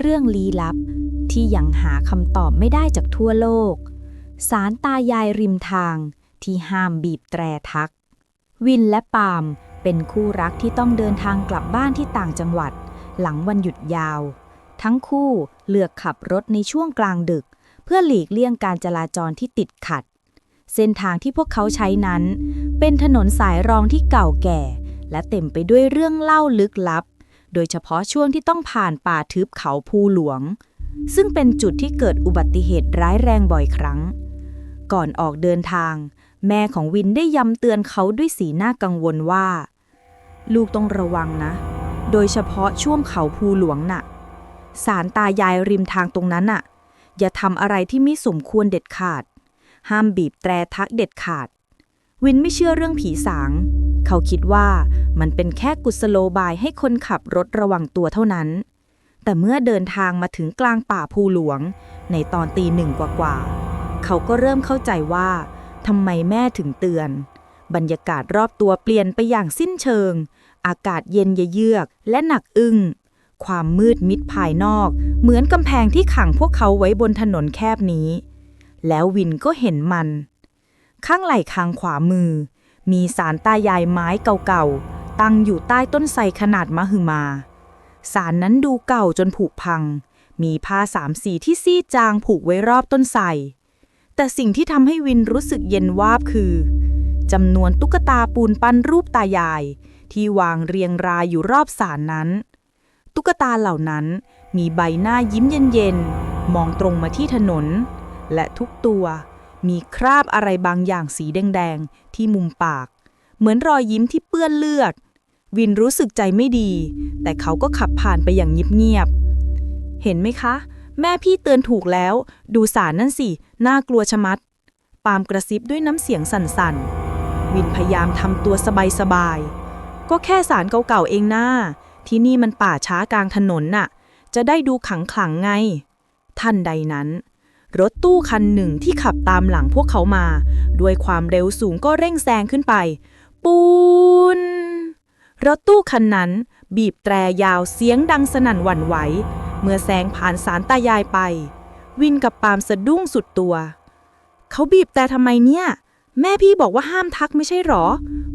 เรื่องลี้ลับ ที่ยังหาคำตอบไม่ได้จากทั่วโลก สารตายายริมทางที่ห้ามบีบแตรทัก วินและปาล์มเป็นคู่รักที่ต้องเดินทางกลับบ้านที่ต่างจังหวัด หลังวันหยุดยาว ทั้งคู่เลือกขับรถในช่วงกลางดึก เพื่อหลีกเลี่ยงการจราจรที่ติดขัด เส้นทางที่พวกเขาใช้นั้น เป็นถนนสายรองที่เก่าแก่ และเต็มไปด้วยเรื่องเล่าลึกลับ โดยเฉพาะช่วงที่ต้องผ่านป่าทึบเขาภูหลวง ซึ่งเป็นจุดที่เกิดอุบัติเหตุร้ายแรงบ่อยครั้ง ก่อนออกเดินทาง แม่ของวินได้ย้ำเตือนเขาด้วยสีหน้ากังวลว่า ลูกต้องระวังนะ โดยเฉพาะช่วงเขาภูหลวงน่ะ สารตายายริมทางตรงนั้นน่ะ อย่าทำอะไรที่ไม่สมควรเด็ดขาด ห้ามบีบแตรทักเด็ดขาด วินไม่เชื่อเรื่องผีสาง เขาคิดว่ามันเป็นแค่กุศโลบายให้คนขับรถระวังตัวเท่านั้น แต่เมื่อเดินทางมาถึงกลางป่าภูหลวง ในตอนตีหนึ่งกว่าๆเขาก็เริ่มเข้าใจว่าทำไมแม่ถึงเตือน บรรยากาศรอบตัวเปลี่ยนไปอย่างสิ้นเชิง อากาศเย็นเยือกและหนักอึ้งความมืดมิดภายนอก เหมือนกำแพงที่ขังพวกเขาไว้บนถนนแคบนี้ แล้ววินก็เห็นมัน ข้างไหล่ข้างขวามือ มีสารตายายไม้เก่าๆ ตั้งอยู่ใต้ต้นไทรขนาดมหึมา สารนั้นดูเก่าจนผุพัง มีผ้าสามสีที่ซีดจางผูกไว้รอบต้นไทรแต่สิ่งที่ทำให้วินรู้สึกเย็นวาบคือจำนวนตุ๊กตาปูนปั้นรูปตายาย ที่วางเรียงรายอยู่รอบสารนั้น ตุ๊กตาเหล่านั้นมีใบหน้ายิ้มเย็นๆ มองตรงมาที่ถนน และทุกตัว มีคราบอะไรบางอย่างสีแดงๆ ที่มุมปาก เหมือนรอยยิ้มที่เปื้อนเลือด วินรู้สึกใจไม่ดี แต่เขาก็ขับผ่านไปอย่างเงียบๆ เห็นไหมคะ แม่พี่เตือนถูกแล้ว ดูสารนั่นสิ น่ากลัวชะมัด ปาล์มกระซิบด้วยน้ำเสียงสั่นๆ วินพยายามทำตัวสบายๆ ก็แค่สารเก่าๆเองนะที่นี่มันป่าช้ากลางถนนน่ะ จะได้ดูขังขลังไง ท่านใดนั้น รถตู้คันหนึ่งที่ขับตามหลังพวกเขามา ด้วยความเร็วสูงก็เร่งแซงขึ้นไป ปูน รถตู้คันนั้น บีบแตรยาวเสียงดังสนั่นหวั่นไหว เมื่อแซงผ่านสารตายายไป วินกับปามสะดุ้งสุดตัว เขาบีบแต่ทำไมเนี่ย แม่พี่บอกว่าห้ามทักไม่ใช่หรอ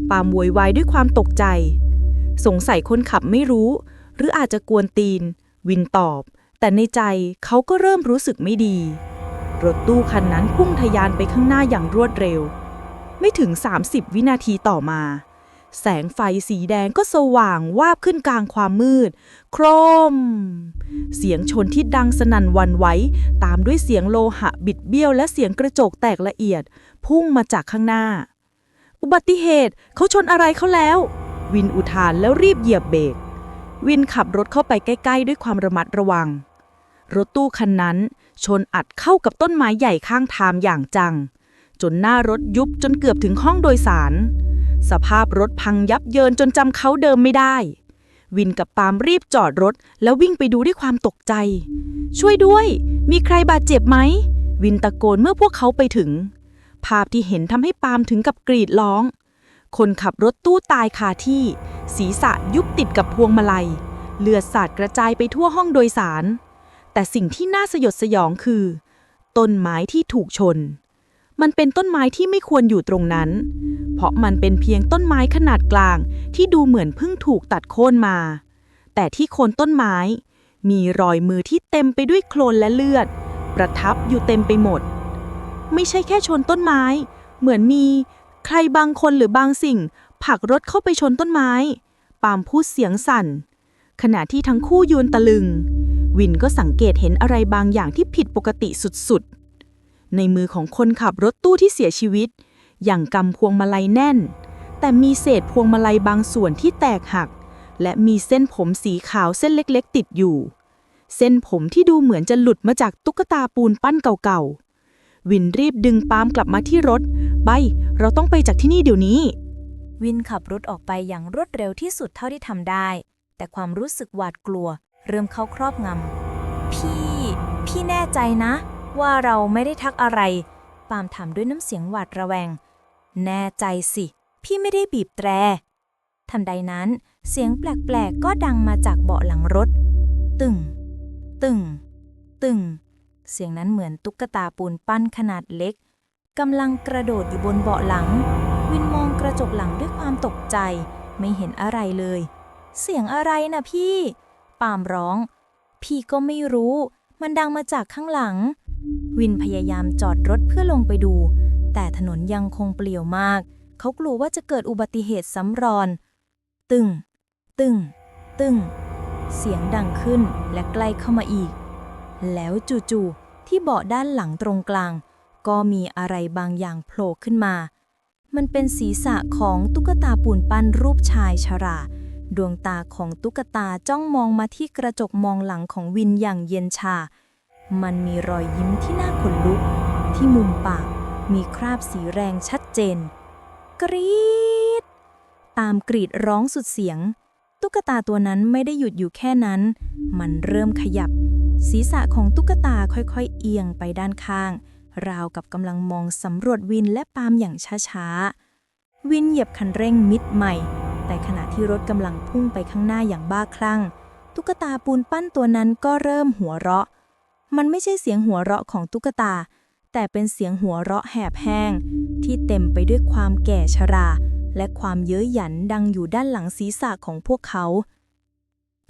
ปามโวยวายด้วยความตกใจ สงสัยคนขับไม่รู้ หรืออาจจะกวนตีน วินตอบ แต่ในใจเขาก็เริ่มรู้สึกไม่ดี รถตู้คันนั้นพุ่งทะยานไปข้างหน้าอย่างรวดเร็ว ไม่ถึง 30 วินาทีต่อมา แสงไฟสีแดงก็สว่างวาบขึ้นกลางความมืด โครม เสียงชนที่ดังสนั่นวันไหวตามด้วยเสียงโลหะบิดเบี้ยวและเสียงกระจกแตกละเอียด พุ่งมาจากข้างหน้า อุบัติเหตุเขาชนอะไรเขาแล้ว วินอุทานแล้วรีบเหยียบเบรกวินขับรถเข้าไปใกล้ ๆ ด้วยความระมัดระวัง รถตู้คันนั้น ชนอัดเข้ากับต้นไม้ใหญ่ข้างทางอย่างจัง จนหน้ารถยุบจนเกือบถึงห้องโดยสาร สภาพรถพังยับเยินจนจำเขาเดิมไม่ได้ วินกับปาล์มรีบจอดรถ แล้ววิ่งไปดูด้วยความตกใจ ช่วยด้วย มีใครบาดเจ็บไหม วินตะโกนเมื่อพวกเขาไปถึง ภาพที่เห็นทำให้ปาล์มถึงกับกรีดร้อง คนขับรถตู้ตายคาที่ ศีรษะยุบติดกับพวงมาลัยเลือดสาดกระจายไปทั่วห้องโดยสาร แต่สิ่งที่น่าสยดสยองคือ ต้นไม้ที่ถูกชน มันเป็นต้นไม้ที่ไม่ควรอยู่ตรงนั้น เพราะมันเป็นเพียงต้นไม้ขนาดกลางที่ดูเหมือนเพิ่งถูกตัดโค่นมา แต่ที่โคนต้นไม้ มีรอยมือที่เต็มไปด้วยโคลนและเลือด ประทับอยู่เต็มไปหมด ไม่ใช่แค่ชนต้นไม้ เหมือนมี ใครบางคนหรือบางสิ่งผลักรถเข้าไปชนต้นไม้ ปาล์มพูดเสียงสั่น ขณะที่ทั้งคู่ยืนตะลึง วินก็สังเกตเห็นอะไรบางอย่างที่ผิดปกติสุดๆ ในมือของคนขับรถตู้ที่เสียชีวิต อย่างกำพวงมาลัยแน่น แต่มีเศษพวงมาลัยบางส่วนที่แตกหัก และมีเส้นผมสีขาวเส้นเล็กๆ ติดอยู่ เส้นผมที่ดูเหมือนจะหลุดมาจากตุ๊กตาปูนปั้นเก่าๆ วินรีบดึงปาล์มกลับมาที่รถใบเราต้องไปจากที่นี่เดี๋ยวนี้ วินขับรถออกไปอย่างรวดเร็วที่สุดเท่าที่ทำได้ แต่ความรู้สึกหวาดกลัว เริ่มเข้าครอบงำ พี่ พี่แน่ใจนะ ว่าเราไม่ได้ทักอะไร ปามถามด้วยน้ำเสียงหวาดระแวง แน่ใจสิ พี่ไม่ได้บีบแตร ทันใดนั้น เสียงแปลกๆ ก็ดังมาจากเบาะหลังรถ ตึง ตึง ตึง เสียงนั้นเหมือนตุ๊กตาปูนปั้นขนาดเล็กกำลังกระโดดอยู่บนเบาะหลัง วินมองกระจกหลังด้วยความตกใจ ไม่เห็นอะไรเลย เสียงอะไรนะพี่ ปามร้อง พี่ก็ไม่รู้ มันดังมาจากข้างหลัง วินพยายามจอดรถเพื่อลงไปดู แต่ถนนยังคงเปลี่ยวมาก เขากลัวว่าจะเกิดอุบัติเหตุซ้ำรอน ตึง ตึง ตึง เสียงดังขึ้นและใกล้เข้ามาอีก แล้วจู่ๆที่เบาะด้านหลังตรงกลาง ก็มีอะไรบางอย่างโผล่ขึ้นมา มันเป็นศีรษะของตุ๊กตาปูนปั้นรูปชายชรา ดวงตาของตุ๊กตาจ้องมองมาที่กระจกมองหลังของวินอย่างเย็นชา มันมีรอยยิ้มที่น่าขนลุก ที่มุมปากมีคราบสีแรงชัดเจน กรีด ตามกรีดร้องสุดเสียง ตุ๊กตาตัวนั้นไม่ได้หยุดอยู่แค่นั้น มันเริ่มขยับ ศีรษะของตุ๊กตาค่อยๆ เอียงไปด้านข้าง ราวกับกำลังมองสำรวจวินและปาล์มอย่างช้าๆ วินเหยียบคันเร่งมิดใหม่ แต่ขณะ ที่รถกำลังพุ่งไปข้างหน้าอย่างบ้าคลั่ง ตุ๊กตาปูนปั้นตัวนั้นก็เริ่มหัวเราะ มันไม่ใช่เสียงหัวเราะของตุ๊กตา แต่เป็นเสียงหัวเราะแหบแห้ง ที่เต็มไปด้วยความแก่ชรา และความเย้ยหยันดังอยู่ด้านหลังศีรษะของพวกเขา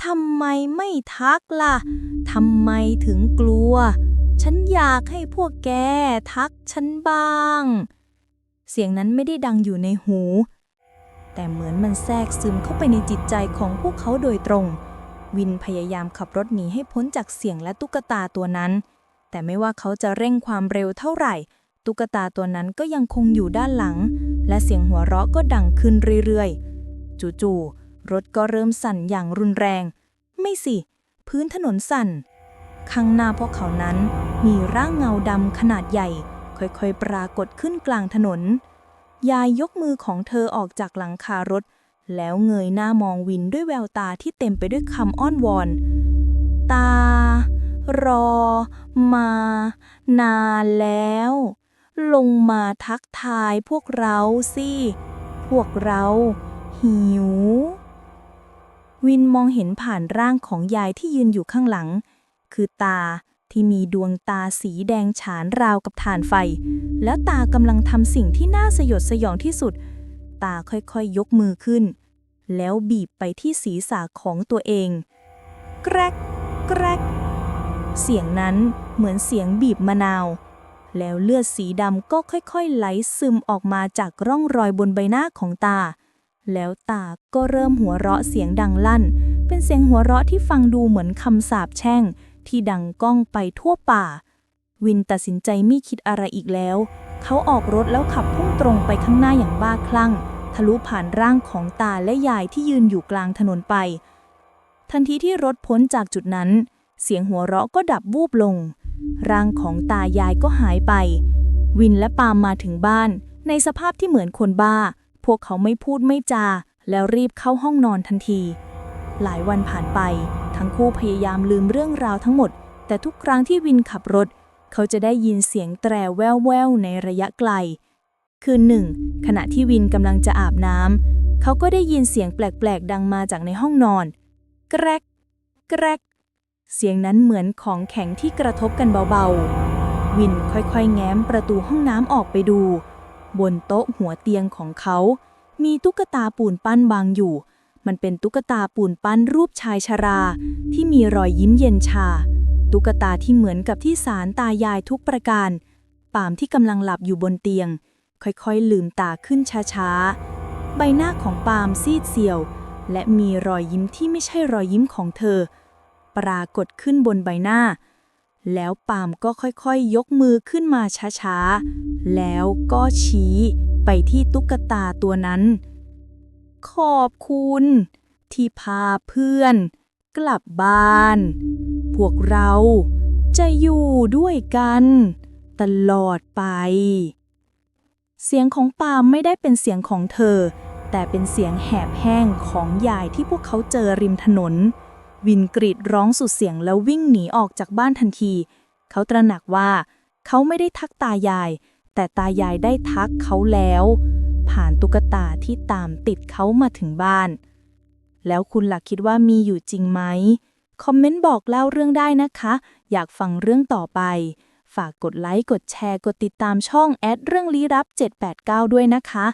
ทำไมไม่ทักล่ะ ทำไมถึงกลัว ฉันอยากให้พวกแกทักฉันบ้าง เสียงนั้นไม่ได้ดังอยู่ในหู แต่เหมือนมันแทรกซึมเข้าไปในจิตใจของพวกเขาโดยตรง วินพยายามขับรถหนีให้พ้นจากเสียงและตุ๊กตาตัวนั้น แต่ไม่ว่าเขาจะเร่งความเร็วเท่าไหร่ ตุ๊กตาตัวนั้นก็ยังคงอยู่ด้านหลัง และเสียงหัวเราะก็ดังขึ้นเรื่อยๆ จู่ๆรถก็เริ่มสั่นอย่างรุนแรง ไม่สิ พื้นถนนสั่น ข้างหน้าพวกเขานั้นมีร่างเงาดำขนาดใหญ่ ค่อยๆ ปรากฏขึ้นกลางถนน ยายยกมือของเธอออกจากหลังคารถ แล้วเงยหน้ามองวินด้วยแววตาที่เต็มไปด้วยคำอ้อนวอน ตา รอ มา นานแล้ว ลงมาทักทายพวกเราสิ พวกเรา หิว วินมองเห็นผ่านร่างของยายที่ยืนอยู่ข้างหลัง คือตา ที่มีดวงตาสีแดงฉานราวกับถ่านไฟ แล้วตากำลังทำสิ่งที่น่าสยดสยองที่สุด ตาค่อยๆยยกมือขึ้น แล้วบีบไปที่ศีรษะของตัวเอง แกรก แกรก เสียงนั้นเหมือนเสียงบีบมะนาว แล้วเลือดสีดำก็ค่อยๆ ไหลซึมออกมาจากร่องรอยบนใบหน้าของตา แล้วตาก็เริ่มหัวเราะเสียงดังลั่น เป็นเสียงหัวเราะที่ฟังดูเหมือนคำสาปแช่ง ที่ดังก้องไปทั่วป่า วินตัดสินใจไม่คิดอะไรอีกแล้ว เขาออกรถแล้วขับพุ่งตรงไปข้างหน้าอย่างบ้าคลั่ง ทะลุผ่านร่างของตาและยายที่ยืนอยู่กลางถนนไป ทันทีที่รถพ้นจากจุดนั้น เสียงหัวเราะก็ดับวูบลง ร่างของตายายก็หายไป วินและปาล์มมาถึงบ้าน ในสภาพที่เหมือนคนบ้า พวกเขาไม่พูดไม่จา แล้วรีบเข้าห้องนอนทันที หลายวันผ่านไป ทั้งคู่พยายามลืมเรื่องราวทั้งหมด แต่ทุกครั้งที่วินขับรถ เขาจะได้ยินเสียงแตรแว่วๆในระยะไกล คืนหนึ่ง ขณะที่วินกำลังจะอาบน้ำเขาก็ได้ยินเสียงแปลกๆ ดังมาจากในห้องนอน แกรก แกรก เสียงนั้นเหมือนของแข็งที่กระทบกันเบาๆ วินค่อยๆ แง้มประตูห้องน้ำออกไปดู บนโต๊ะหัวเตียงของเขา มีตุ๊กตาปูนปั้นวางอยู่ มันเป็นตุ๊กตาปูนปั้นรูปชายชรา ที่มีรอยยิ้มเย็นชา ตุ๊กตาที่เหมือนกับที่สารตายายทุกประการ ปามที่กำลังหลับอยู่บนเตียง ค่อยๆ ลืมตาขึ้นช้าๆ ใบหน้าของปามซีดเซียว และมีรอยยิ้มที่ไม่ใช่รอยยิ้มของเธอ ปรากฏขึ้นบนใบหน้า แล้วปามก็ค่อยๆยยกมือขึ้นมาช้าๆ แล้วก็ชี้ไปที่ตุ๊กตาตัวนั้น ขอบคุณ ที่พาเพื่อน กลับบ้าน พวกเราจะอยู่ด้วยกัน ตลอดไป เสียงของปามไม่ได้เป็นเสียงของเธอ แต่เป็นเสียงแหบแห้งของยายที่พวกเขาเจอริมถนน วินกรีดร้องสุดเสียงแล้ววิ่งหนีออกจากบ้านทันที เขาตระหนักว่า เขาไม่ได้ทักตายาย แต่ตายายได้ทักเขาแล้ว ผ่านตุ๊กตาที่ตามติดเขามาถึงบ้าน แล้วคุณหลักคิดว่ามีอยู่จริงไหม คอมเมนต์บอกเล่าเรื่องได้นะคะ อยากฟังเรื่องต่อไป ฝากกดไลค์ กดแชร์ กดติดตามช่องแอดเรื่องลี้ลับ 789 ด้วยนะคะ